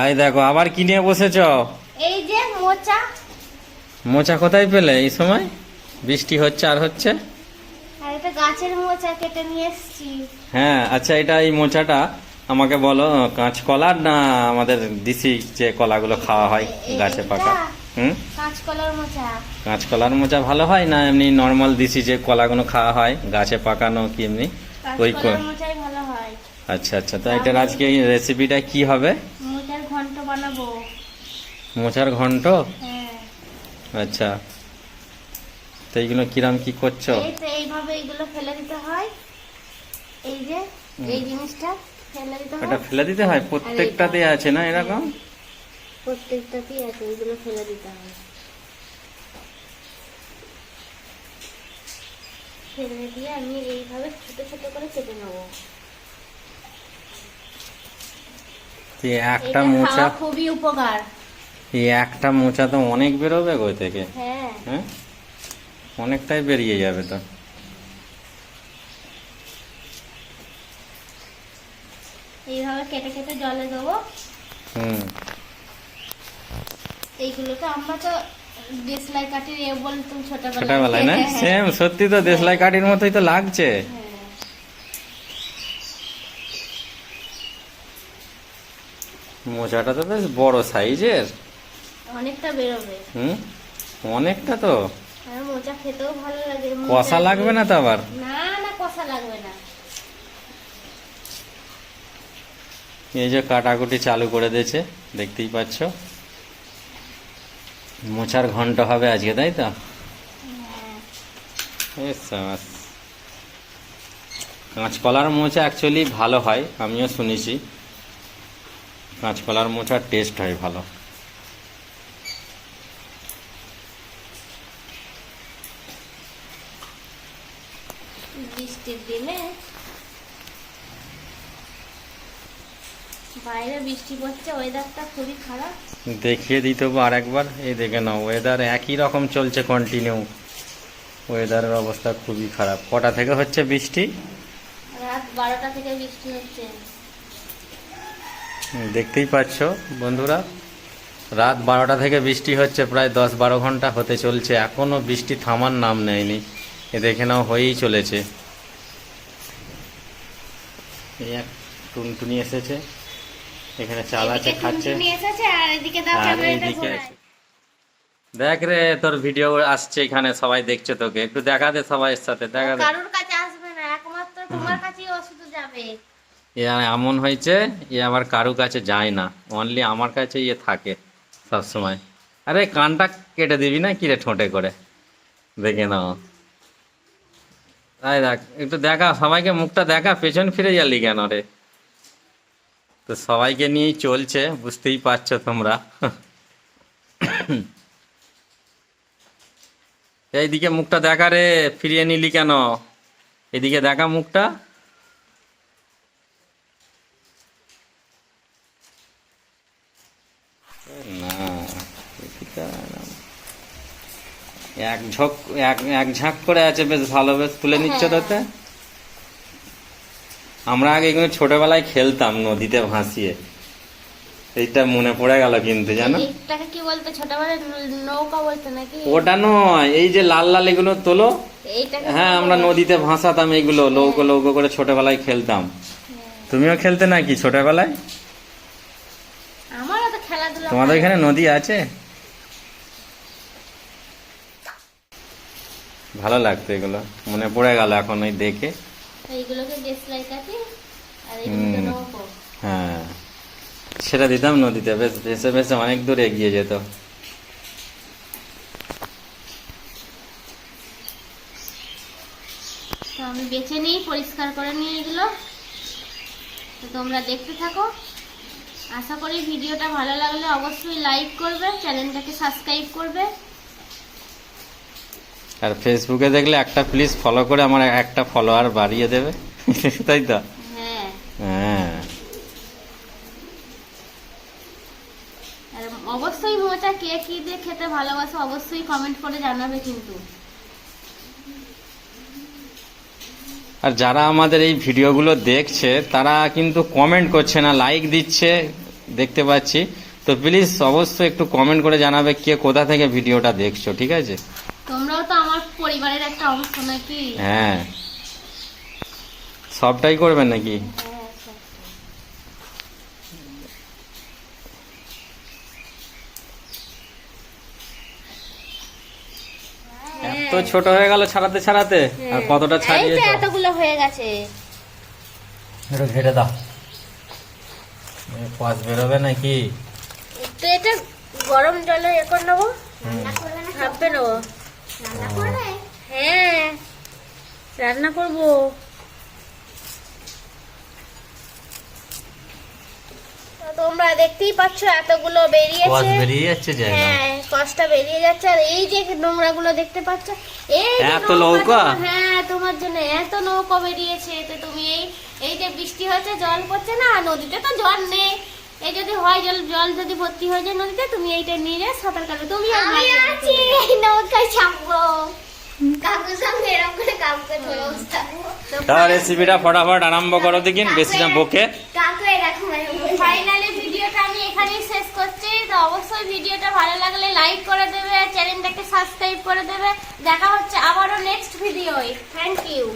I দেখো আবার কি নিয়ে বসেছ? এই যে মোচা। মোচা কোথায় পেলে এই সময়? বৃষ্টি হচ্ছে আর হচ্ছে? এটা গাছের মোচা কেটে নিয়ে এসেছি। হ্যাঁ আচ্ছা এটা এই মোচাটা আমাকে বলো কাঁচকলার না আমাদের দিশি যে কলাগুলো খাওয়া হয় গাছে পাকা? হুম? কাঁচকলার মোচা। কাঁচকলার মোচা ভালো হয় না এমনি নর্মাল দিশি যে কলাগুলো খাওয়া হয় গাছে পাকানো কি এমনি? ওই আচ্ছা আচ্ছা তো এটার আজকে রেসিপিটা কি হবে? বানাবো। মোচার ঘন্ট? হ্যাঁ। আচ্ছা। তো এইগুলো কিরাম কি করছ? এই তো এইভাবে এইগুলো ফেলে দিতে হয়। এই যে এই জিনিসটা ফেলে দিতে এটা ফেলে দিতে হয়? প্রত্যেকটাতে আছে না এরকম? প্রত্যেকটাতেই আছে এইগুলো ফেলে দিতে হয়। ফেলে দিয়ে আমি এইভাবে ছোট ছোট করে কেটে নেব তো এই একটা মোচা খুবই উপকার। এই একটা মোচা তো অনেক বেরোবে গো থেকে? হ্যাঁ। হ্যাঁ? অনেকটাই বেরিয়ে যাবে তো। এইভাবে কেটে কেটে জলে দেবো। হুম। এইগুলো তো আমরা তো দেশলাই কাঠির এ বলতাম ছোটবেলায় ছোটবেলায় না। সেম সত্যি তো দেশলাই কাঠির মতোই তো লাগছে। হ্যাঁ। মোচাটা তো বেশ বড় সাইজের। অনেকটা বেরোবে। হুম? অনেকটা তো? মোচা খেতেও ভালো লাগে কষা লাগবে না তো আবার? না না কষা লাগবে না। এই যে কাটাকুটি চালু করে দিয়েছে দেখতেই পাচ্ছ। মোচার ঘন্ট হবে আজকে তাই তো? হ্যাঁ। কাঁচকলার মোচা অ্যাকচুয়ালি ভালো হয় আমিও শুনেছি। কাঁচকলার মোচার টেস্ট হয় ভালো। বৃষ্টির দিনে বাইরে বৃষ্টি পড়ছে ওয়েদারটা খুবই খারাপ। দেখিয়ে দিতে হবে আর একবার এই দেখে নাও ওয়েদার একই রকম চলছে কন্টিনিউ ওয়েদারের অবস্থা খুবই খারাপ। কটা থেকে হচ্ছে বৃষ্টি? রাত বারোটা থেকে বৃষ্টি হচ্ছে। দেখতেই পাচ্ছ বন্ধুরা। রাত বারোটা থেকে বৃষ্টি হচ্ছে প্রায় দশ বারো ঘণ্টা হতে চলছে। এখনও বৃষ্টি থামার নাম নেয়নি। এ দেখে নাও হয়েই চলেছে। এই এক টুনটুনি এসেছে। এখানে চাল আছে খাচ্ছে। আর এইদিকে। দেখ রে তোর ভিডিও আসছে এখানে সবাই দেখছে তোকে। একটু দেখা দে সবাই সাথে দেখা দে। কারোর কাছে আসবে না একমাত্র তোমার কাছেই ওষুধ যাবে। এ এমন হয়েছে, এ আবার কারু কাছে যায় না। অনলি আমার কাছে ইয়ে থাকে সবসময়। আরে কানটা কেটে দিবি না কিরে ঠোঁটে করে? দেখে নাও। তাই দেখ, একটু দেখা, সবাইকে মুখটা দেখা, পেছন ফিরে যালি কেন রে? তো সবাইকে নিয়েই চলছে, বুঝতেই পারছ তোমরা। এইদিকে মুখটা দেখা রে, ফিরিয়ে নিলি কেন? এদিকে দেখা মুখটা না এদিকে না। এক ঝোঁক এক এক ঝাঁক করে আছে বেশ ভালো বেশ তুলে নিচ্ছ হ্যাঁ। তাতে। আমরা আগে এগুলো ছোটবেলায় খেলতাম নদীতে ভাসিয়ে। এইটা মনে পড়ে গেল কিন্তু জানো? এটাকে কি বলতো ছোটবেলায় নৌকা বলতো নাকি? ওটা নয় এই যে লাল লাল এগুলো তোলো হ্যাঁ আমরা নদীতে ভাসাতাম এগুলো লৌকো লৌকো করে ছোটবেলায় খেলতাম। তুমিও খেলতে নাকি ছোটবেলায়? আমারও তো খেলাধুলা তোমাদের এখানে নদী আছে? ভালো লাগতো এগুলো। মনে পড়ে গেল এখন ওই দেখে। এইগুলোকে দেশলাই কাটি আর এইগুলো নৌকো হ্যাঁ। সেটা দিতাম নদীতে বেশ ভেসে ভেসে অনেক দূর এগিয়ে যেত। আমি বেছে নিই পরিষ্কার করে নিয়ে এগুলো। তো তোমরা দেখতে থাকো। আশা করি ভিডিওটা ভালো লাগলে অবশ্যই লাইক করবে চ্যানেলটাকে সাবস্ক্রাইব করবে। আর ফেসবুকে দেখলে একটা প্লিজ ফলো করে আমার একটা ফলোয়ার বাড়িয়ে দেবে। তাই তো? হ্যাঁ। হ্যাঁ। আর অবশ্যই মোচা কে কি দিয়ে খেতে ভালোবাসো অবশ্যই কমেন্ট করে জানাবে কিন্তু। আর যারা আমাদের এই ভিডিওগুলো দেখছে তারা কিন্তু কমেন্ট করছে না লাইক দিচ্ছে দেখতে পাচ্ছি। তো প্লিজ অবশ্যই একটু কমেন্ট করে জানাবে কে কোথা থেকে ভিডিওটা দেখছ ঠিক আছে? পরিবারের একটা অংশ নাকি হ্যাঁ। সবটাই করবেন নাকি? এত ছোট হয়ে গেল ছাড়াতে ছাড়াতে? আর কতটা এই তো এতগুলো হয়ে গেছে। একটু ঘেটে দাও। পাঁচ বেরোবে নাকি? তো এটা গরম জলে এ করে নেব। ভাববে নেব হ্যাঁ। রান্না করব। তোমরা দেখতেই পাচ্ছ এতগুলো বেরিয়েছে। বেরিয়ে যাচ্ছে হ্যাঁ কষ্টটা বেরিয়ে যাচ্ছে। আর এই যে নোংরা গুলো দেখতে পাচ্ছ এই এত নৌকা? তোমার- হ্যাঁ তোমার জন্য এত নৌকা বেরিয়েছে। তো তুমি এই এই যে বৃষ্টি হচ্ছে জল পড়ছে না নদীতে তো জল নেই। এই যদি হয় জল জল যদি ভর্তি হয়ে যায় নদীতে তুমি এইটা নিয়ে যায় সাঁতার কাটবে। তুমি আমি আছি এই নৌকায় তাহলে রেসিপিটা ফটাফট আরম্ভ করো দেখিন বেশি না বকে। ফাইনালি ভিডিওটা আমি এখানেই শেষ করছি। তো অবশ্যই ভিডিওটা ভালো লাগলে লাইক করে দেবে আর চ্যানেলটাকে সাবস্ক্রাইব করে দেবে। দেখা হচ্ছে আবারও নেক্সট ভিডিওয় থ্যাংক ইউ